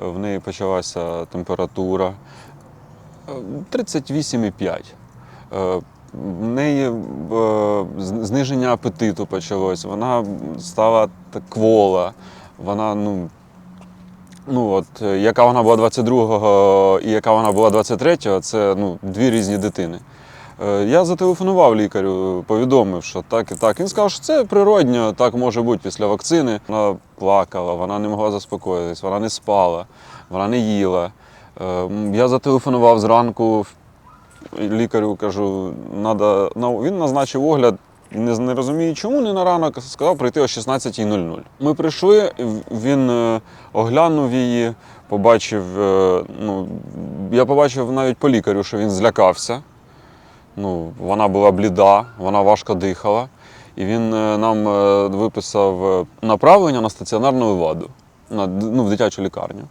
В неї почалася температура е, 38,5. Е, В неї е, зниження апетиту почалось, вона стала квола. Вона, ну, ну от, е, яка вона була 22-го і яка вона була 23-го, це ну, дві різні дитини. Е, Я зателефонував лікарю, повідомив, що так і так. Він сказав, що це природньо, так може бути після вакцини. Вона плакала, вона не могла заспокоїтись, вона не спала, вона не їла. Е, Я зателефонував зранку лікарю, кажу, надо, він назначив огляд. Не, не розумію, чому не на ранок сказав прийти о 16.00. Ми прийшли, він е, оглянув її, побачив. е, Ну, я побачив навіть по лікарю, що він злякався. Ну, вона була бліда, вона важко дихала. І він е, нам е, виписав е, направлення на стаціонарну ваду на, ну, в дитячу лікарню.